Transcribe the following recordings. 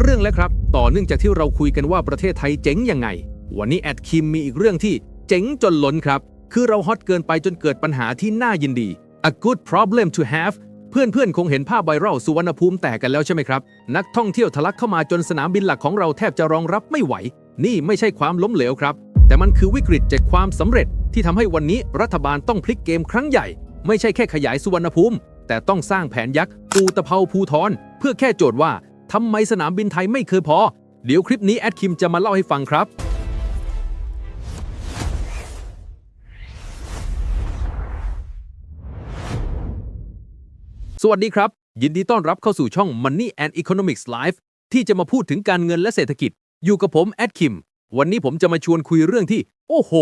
เรื่องแล้วครับ ต่อเนื่องจากที่เราคุยกันว่าประเทศไทยเจ๋งยังไง วันนี้แอดคิมมีอีกเรื่องที่เจ๋งจนล้นครับ คือเราฮอตเกินไปจนเกิดปัญหาที่น่ายินดี a good problem to have เพื่อนๆ คงเห็นภาพไวรัลสุวรรณภูมิแตกกันแล้วใช่ไหมครับ นักท่องเที่ยวทะลักเข้ามาจนสนามบินหลักของเราแทบจะรองรับไม่ไหว นี่ไม่ใช่ความล้มเหลวครับ แต่มันคือวิกฤตจากความสำเร็จ ที่ทำให้วันนี้รัฐบาลต้องพลิกเกมครั้งใหญ่ ไม่ใช่แค่ขยายสุวรรณภูมิ แต่ต้องสร้างแผนยักษ์ปูตะเภาภูทรเพื่อแค่โจทย์ว่า ทำไมสนามบินไทยไม่เคยพอ เดี๋ยวคลิปนี้แอดคิมจะมาเล่าให้ฟังครับ สวัสดีครับ ยินดีต้อนรับเข้าสู่ช่อง Money and Economics Live ที่จะมาพูดถึงการเงินและเศรษฐกิจ อยู่กับผมแอดคิม วันนี้ผมจะมาชวนคุยเรื่องที่ โอ้โห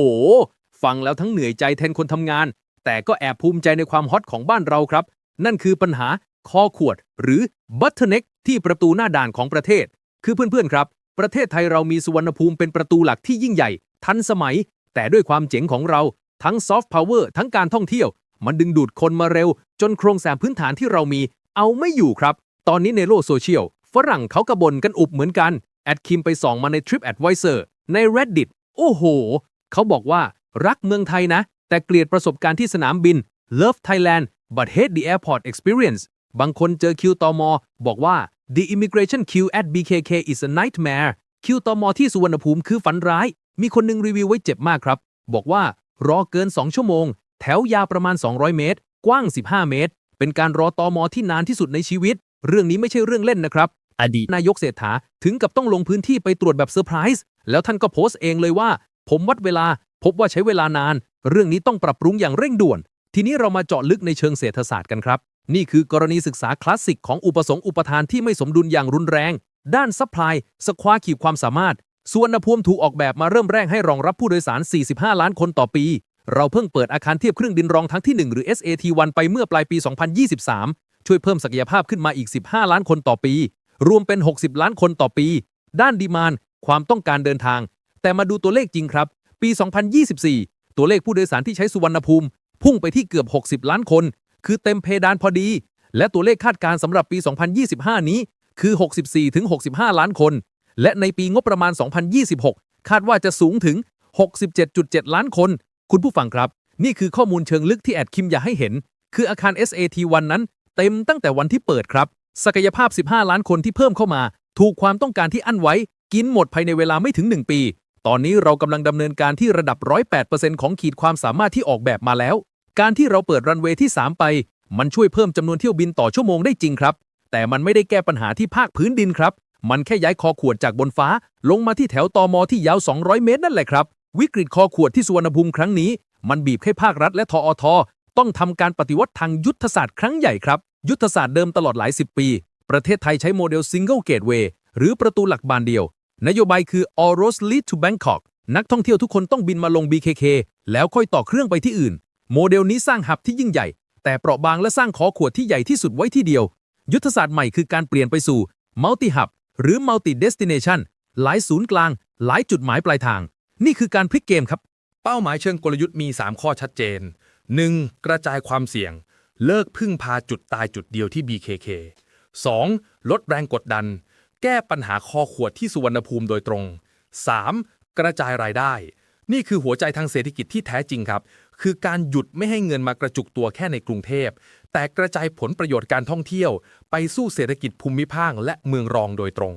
ฟังแล้วทั้งเหนื่อยใจแทนคนทำงาน แต่ก็แอบภูมิใจในความฮอตของบ้านเราครับ นั่นคือปัญหาคอขวด หรือ bottleneck ที่ประตูหน้าด่านของประเทศ คือเพื่อนๆครับ ประเทศไทยเรามีสุวรรณภูมิเป็นประตูหลักที่ยิ่งใหญ่ ทันสมัย แต่ด้วยความเจ๋งของเราทั้งซอฟต์พาวเวอร์ทั้งการท่องเที่ยว มันดึงดูดคนมาเร็ว จนโครงสร้างพื้นฐานที่เรามี เอาไม่อยู่ครับ ตอนนี้ในโลกโซเชียลฝรั่งเขากระบนกันอุบเหมือนกัน แอดคิมไปส่องมาใน TripAdvisor ใน Reddit โอ้โห เขาบอกว่ารักเมืองไทยนะ แต่เกลียดประสบการณ์ที่สนามบิน Love Thailand but hate the airport experience บางคนเจอคิวตอมอบอกว่า the immigration queue at BKK is a nightmare คิวตอมอที่สุวรรณภูมิคือฝันร้าย มีคนหนึงรีวิวไว้เจ็บมากครับ บอกว่ารอเกิน 2 ชั่วโมง แถวยาวประมาณ 200 เมตร กว้าง 15 เมตร เป็นการรอตอมอที่นานที่สุดในชีวิต เรื่องนี้ไม่ใช่เรื่องเล่นนะครับ อดีตนายกเศรษฐาถึงกับต้องลงพื้นที่ไปตรวจแบบเซอร์ไพรส์แล้วท่านก็โพสต์เองเลยว่า ผมวัดเวลา พบว่าใช้เวลานาน เรื่องนี้ต้องปรับปรุงอย่างเร่งด่วน ทีนี้เรามาเจาะลึกในเชิงเศรษฐศาสตร์กันครับ นี่คือกรณีศึกษาคลาสสิกของอุปสงค์อุปทานที่ไม่สมดุลอย่างรุนแรง ด้านซัพพลายสควาขีดความสามารถส่วนภูมิถูกออกแบบมาเริ่มแรกให้รองรับผู้โดยสาร 45 ล้านคนต่อปี เราเพิ่งเปิดอาคารเทียบเครื่องบินรองทั้งที่ 1 หรือ SAT1 ไปเมื่อปลายปี 2023 ช่วยเพิ่มศักยภาพขึ้นมาอีก 15 ล้านคนต่อปี รวมเป็น 60 ล้านคนต่อปี ด้านดีมานความต้องการเดินทาง แต่มาดูตัวเลขจริงครับ ปี 2024 ตัวเลขผู้โดยสารที่ใช้สุวรรณภูมิ พุ่งไปที่เกือบ 60 ล้านคน คือเต็มเพดานพอดี และตัวเลขคาดการ์สำหรับปี 2025 นี้ คือ 64-65 ล้านคน และในปีงบประมาณ 2026 คาดว่าจะสูงถึง 67.7 ล้านคน คุณผู้ฟังครับ นี่คือข้อมูลเชิงลึกที่แอดคิมอยากให้เห็น คืออาคาร SAT1 นั้น เต็มตั้งแต่วันที่เปิดครับ ศักยภาพ 15 ล้านคนที่เพิ่มเข้ามา ถูกความต้องการที่อั้นไว้ กินหมดภายในเวลาไม่ถึง 1 ปี ตอนนี้เรากำลังดำเนินการที่ระดับ 108%ของขีดความสามารถที่ออกแบบมาแล้ว การที่เราเปิดรันเวย์ที่ 3 ไป มันช่วยเพิ่มจำนวนเที่ยวบินต่อชั่วโมงได้จริงครับ แต่มันไม่ได้แก้ปัญหาที่ภาคพื้นดินครับ มันแค่ย้ายคอขวดจากบนฟ้า ลงมาที่แถวตอมอที่ยาว 200 เมตรนั่นแหละครับ วิกฤตคอขวดที่สุวรรณภูมิครั้งนี้ มันบีบให้ภาครัฐและทออทต้องทำการปฏิวัติทางยุทธศาสตร์ครั้งใหญ่ครับ ยุทธศาสตร์เดิมตลอดหลายสิบปี ประเทศไทยใช้โมเดล Single Gateway หรือประตูหลักบานเดียว นโยบายคือ All roads lead to Bangkok นักท่องเที่ยวทุกคนต้องบินมาลง BKK แล้วค่อยต่อเครื่องไปที่อื่น โมเดลนี้สร้างหับที่ยิ่งใหญ่ แต่เปราะบางและสร้างขอขวดที่ใหญ่ที่สุดไว้ที่เดียว ยุทธศาสตร์ใหม่คือการเปลี่ยนไปสู่ Multi Hub หรือ Multi Destination หลายศูนย์กลาง หลายจุดหมายปลายทาง นี่คือการพลิกเกมครับ เป้าหมายเชิงกลยุทธ์มี 3 ข้อชัดเจน 1. กระจายความเสี่ยง เลิกพึ่งพาจุดตายจุดเดียวที่ BKK 2. ลดแรงกดดัน แก้ปัญหาคอขวดที่สุวรรณภูมิโดยตรง 3. กระจายรายได้ นี่คือหัวใจทางเศรษฐกิจที่แท้จริงครับ คือการหยุดไม่ให้เงินมากระจุกตัวแค่ในกรุงเทพ แต่กระจายผลประโยชน์การท่องเที่ยว ไปสู้เศรษฐกิจภูมิภาคและเมืองรองโดยตรง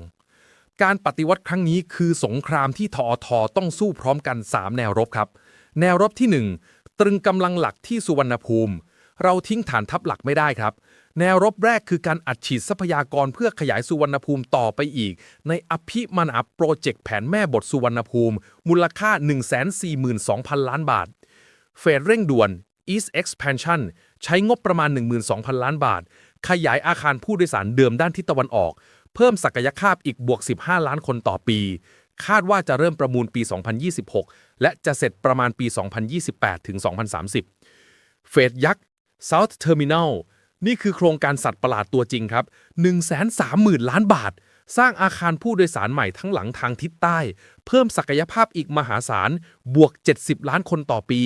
การปฏิวัติครั้งนี้คือสงครามที่ทอทอต้องสู้พร้อมกัน 3 แนวรบครับ แนวรบที่ 1 ตรึงกำลังหลักที่สุวรรณภูมิ เราทิ้งฐานทัพหลักไม่ได้ครับ แนวรบแรกคือการอัดฉีดทรัพยากรเพื่อขยายสุวรรณภูมิต่อไปอีก ในอภิมนาโปรเจกต์แผนแม่บทสุวรรณภูมิ มูลค่า 142,000 ล้านบาท เฟสเร่งด่วน East Expansion ใช้งบประมาณ 12,000 ล้านบาท ขยายอาคารผู้โดยสารเดิมด้านทิศตะวันออก เพิ่มศักยภาพอีกบวก 15 ล้านคนต่อปี คาดว่าจะเริ่มประมูลปี 2026 และจะเสร็จประมาณปี 2028 ถึง 2030 เฟสยักษ์ South Terminal นี่คือโครงการสัตว์ประหลาดตัวจริงครับ 130,000 ล้านบาท สร้างอาคารผู้โดยสารใหม่ทั้งหลังทางทิศใต้ เพิ่มศักยภาพอีกมหาศาล บวก 70 ล้านคนต่อปี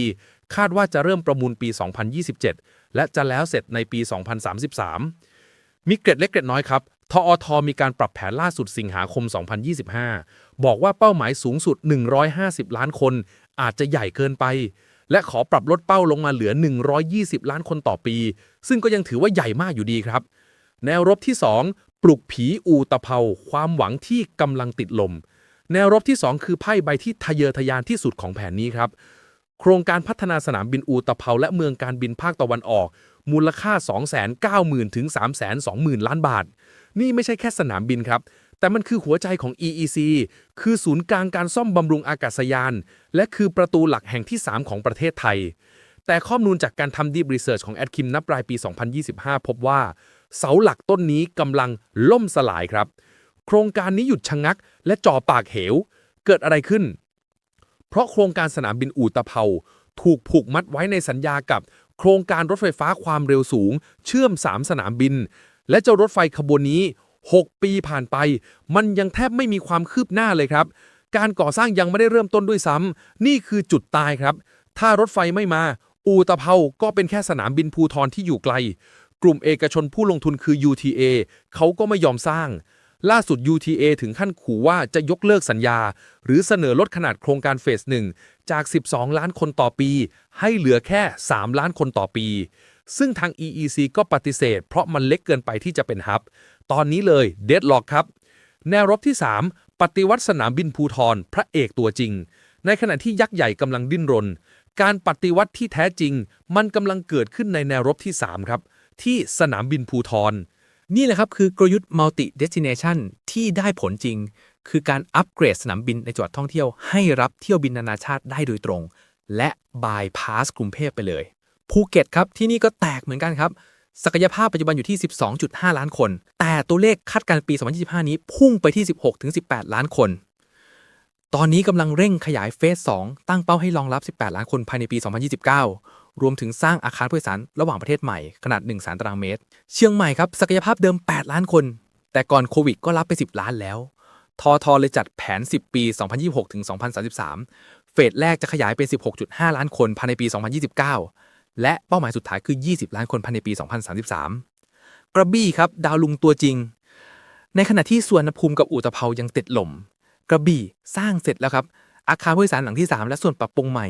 คาดว่าจะเริ่มประมูลปี 2027 และจะแล้วเสร็จในปี 2033 มีเกร็ดเล็กเกร็ดน้อยครับทอทมีการปรับแผนล่าสุดสิงหาคม 2025 บอกว่าเป้าหมายสูงสุด 150 ล้านคน อาจจะใหญ่เกินไป และขอปรับลดเป้าลงมาเหลือ 120 ล้านคนต่อปี ซึ่งก็ยังถือว่าใหญ่มากอยู่ดีครับ แนวรบที่ 2 ปลุกผีอูตะเภาความหวังที่กำลังติดลม แนวรบที่ 2 คือไพ่ใบที่ทะเยอทะยานที่สุดของแผนนี้ครับ โครงการพัฒนาสนามบินอูตะเภาและเมืองการบินภาคตะวันออก มูลค่า 290,000 ถึง 320,000 ล้านบาท นี่ไม่ใช่แค่สนามบินครับ แต่มันคือหัวใจของ EEC คือศูนย์กลางการซ่อมบำรุงอากาศยาน และคือประตูหลักแห่งที่ 3 ของประเทศไทย แต่ข้อมูลจากการทำ Deep Research ของแอดคิมนับปลายปี 2025 พบว่า เสาหลักต้นนี้กำลังล่มสลายครับ โครงการนี้หยุดชะงัก และจ่อปากเหว เกิดอะไรขึ้น เพราะโครงการสนามบินอูตะเภาถูกผูกมัดไว้ในสัญญากับโครงการรถไฟฟ้าความเร็วสูง เชื่อม 3 สนามบิน และเจ้ารถไฟขบวนนี้ 6 ปีผ่านไป มันยังแทบไม่มีความคืบหน้าเลยครับ การก่อสร้างยังไม่ได้เริ่มต้นด้วยซ้ำนี่คือจุดตายครับ ถ้ารถไฟไม่มา อูตะเภาก็เป็นแค่สนามบินภูทรที่อยู่ไกล กลุ่มเอกชนผู้ลงทุนคือ UTA เขาก็ไม่ยอมสร้าง ล่าสุด UTA ถึงขั้นขู่ว่าจะยกเลิกสัญญา หรือเสนอลดขนาดโครงการเฟสหนึ่งจาก 12 ล้านคนต่อปี ให้เหลือแค่ 3 ล้านคนต่อปี ซึ่งทาง EEC ก็ปฏิเสธ เพราะมันเล็กเกินไปที่จะเป็นฮับ ตอนนี้เลยเดดล็อกครับ แนวรบที่ 3 ปฏิวัติสนามบินภูทรพระเอกตัวจริง ในขณะที่ยักษ์ใหญ่กำลังดิ้นรน การปฏิวัติที่แท้จริง มันกำลังเกิดขึ้นในแนวรบที่ 3 ครับ ที่สนามบินภูทร นี่แหละครับคือกลยุทธ์ multi destination ที่ได้ผลจริง คือการอัปเกรดสนามบินในจังหวัดท่องเที่ยวให้รับเที่ยวบินนานาชาติได้โดยตรง และบายพาสกรุงเทพไปเลยภูเก็ตครับที่นี่ก็แตกเหมือนกันครับศักยภาพปัจจุบันอยู่ที่ 12.5 ล้านคน แต่ตัวเลขคาดการณ์ปี 2025 นี้พุ่งไปที่ 16-18 ล้านคน ตอนนี้กำลังเร่งขยายเฟส 2 ตั้งเป้าให้รองรับ 18 ล้านคนภายในปี 2029 รวมถึงสร้างอาคารผู้โดยสารระหว่างประเทศใหม่ขนาด1แสนตารางเมตร เชียงใหม่ครับศักยภาพเดิม 8 ล้านคน แต่ก่อนโควิดก็รับไป 10 ล้านแล้ว ทอทอเลยจัดแผน 10 ปี 2026ถึง2033 เฟสแรกจะขยายเป็น 16.5 ล้านคนภายในปี 2029 และเป้าหมายสุดท้ายคือ 20 ล้านคนภายในปี 2033 กระบี่ครับดาวลุงตัวจริง ในขณะที่สวนภูมิกับอุตภเปายังติดหล่ม กระบี่สร้างเสร็จแล้วครับอาคารผู้โดยสารหลังที่ 3 และส่วนปรับปรุงใหม่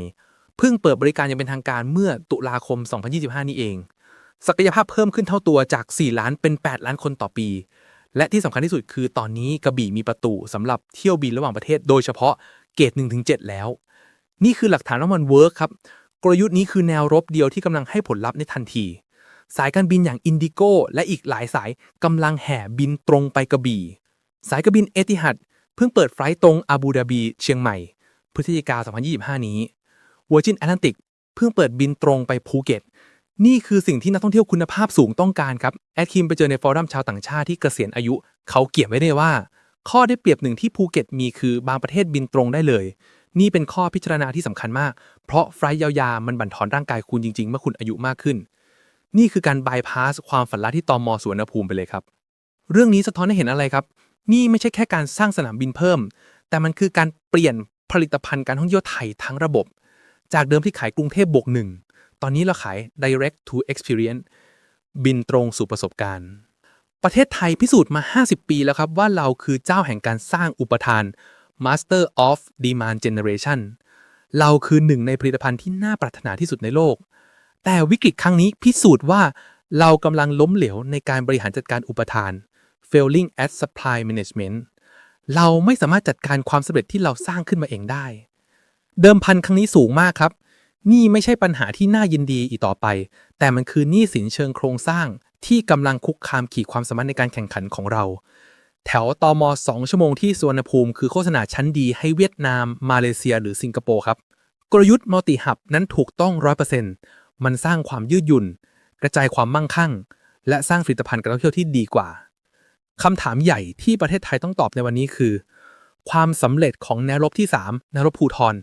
เพิ่งเปิดบริการอย่างเป็นทางการเมื่อตุลาคม 2025 นี้เอง ศักยภาพเพิ่มขึ้นเท่าตัวจาก 4 ล้านเป็น 8 ล้านคนต่อปี และที่สำคัญที่สุดคือตอนนี้กระบี่มีประตูสำหรับเที่ยวบินระหว่างประเทศ โดยเฉพาะเกต1-7 แล้ว นี่คือหลักฐานว่ามันเวิร์กครับกลยุทธ์นี้คือแนวรบเดียวที่กำลังให้ผลลัพธ์ในทันที สายการบินอย่างอินดิโก้และอีกหลายสายกำลังแห่บินตรงไปกระบี่ สายการบินเอติฮัดเพิ่งเปิดไฟล์ตรงอาบูดาบีเชียงใหม่พฤศจิกา 2025 นี้ Virgin Atlantic เพิ่งเปิดบินตรงไปภูเก็ต นี่คือสิ่งที่นักท่องเที่ยวคุณภาพสูงต้องการครับ แอดคิมไปเจอในฟอรัมชาวต่างชาติที่เกษียณอายุ เขาเกี่ยนไว้ได้ว่า ข้อได้เปรียบหนึ่งที่ภูเก็ตมีคือบางประเทศบินตรงได้เลย นี่เป็นข้อพิจารณาที่สำคัญมาก เพราะไฟล์ยาวๆมันบั่นทอนร่างกายคุณจริงๆเมื่อคุณอายุมากขึ้น นี่คือการบายพาสความฝันร้ายที่ตอมอสวนภูมิไปเลยครับ เรื่องนี้สะท้อนให้เห็นอะไรครับ นี่ไม่ใช่แค่การสร้างสนามบินเพิ่ม แต่มันคือการเปลี่ยนผลิตภัณฑ์การท่องเที่ยวไทยทั้งระบบ จากเดิมที่ขายกรุงเทพบวกหนึ่งตอนนี้เราขาย direct to experience บินตรงสู่ประสบการณ์ ประเทศไทยพิสูจน์มา 50 ปีแล้วครับ ว่าเราคือเจ้าแห่งการสร้างอุปทาน master of demand generation เราคือหนึ่งในผลิตภัณฑ์ที่น่าปรารถนาที่สุดในโลก แต่วิกฤตครั้งนี้พิสูจน์ว่าเรากำลังล้มเหลวในการบริหารจัดการอุปทาน failing at supply management เราไม่สามารถจัดการความสำเร็จที่เราสร้างขึ้นมาเองได้ เดิมพันครั้งนี้สูงมากครับ นี่ไม่ใช่ปัญหาที่น่ายินดีอีกต่อไป แต่มันคือหนี้สินเชิงโครงสร้าง ที่กำลังคุกคามขีดความสามารถในการแข่งขันของเรา แถวตอม2ชั่วโมงที่สวนภูมิคือโฆษณาชั้นดีให้เวียดนาม มาเลเซีย หรือสิงคโปร์ครับ กลยุทธ์มัลติฮับนั้นถูกต้อง 100%มันสร้างความยืดหยุ่น กระจายความมั่งคั่ง และสร้างผลิตภัณฑ์การท่องเที่ยวที่ดีกว่าคำถามใหญ่ที่ประเทศไทยต้องตอบในวันนี้คือ ความสำเร็จของแนวรบที่ 3 แนวรบภูทร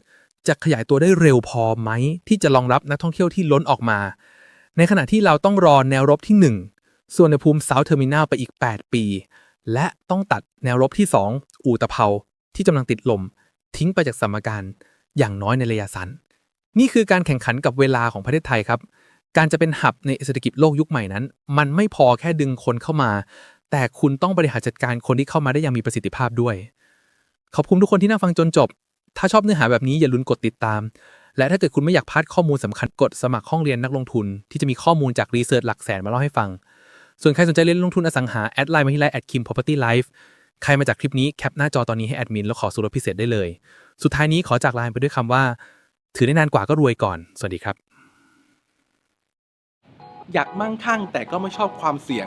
จะขยายตัวได้เร็วพอไหม ที่จะรองรับนักท่องเที่ยวที่ล้นออกมา ในขณะที่เราต้องรอแนวรบที่ 1 ส่วนในภูมิเซาเทอร์มินาลไปอีก 8 ปี และต้องตัดแนวรบที่ 2 อู่ตะเภาที่กำลังติดลม ทิ้งไปจากสมการอย่างน้อยในระยะสั้นนี่คือการแข่งขันกับเวลาของประเทศไทยครับ การจะเป็นหับในเศรษฐกิจโลกยุคใหม่นั้น มันไม่พอแค่ดึงคนเข้ามา แต่คุณต้องบริหารจัดการคนที่เข้ามาได้อย่างมีประสิทธิภาพด้วย ขอบคุณทุกคนที่นั่งฟังจนจบ ถ้าชอบเนื้อหาแบบนี้อย่าลืมกดติดตาม และถ้าเกิดคุณไม่อยากพลาดข้อมูลสำคัญกดสมัครห้องเรียนนักลงทุน ที่จะมีข้อมูลจากรีเสิร์ชหลักแสนมาเล่าให้ฟัง ส่วนใครสนใจเรียนลงทุนอสังหาแอดไลน์มาที่ไลน์ at kim property life ใครมาจากคลิปนี้แคปหน้าจอตอนนี้ให้แอดมินแล้วขอส่วนลดพิเศษได้เลย สุดท้ายนี้ขอจากไลน์ไปด้วยคำว่า ถือได้นานกว่าก็รวยก่อน สวัสดีครับ อยากมั่งคั่งแต่ก็ไม่ชอบความเสี่ยง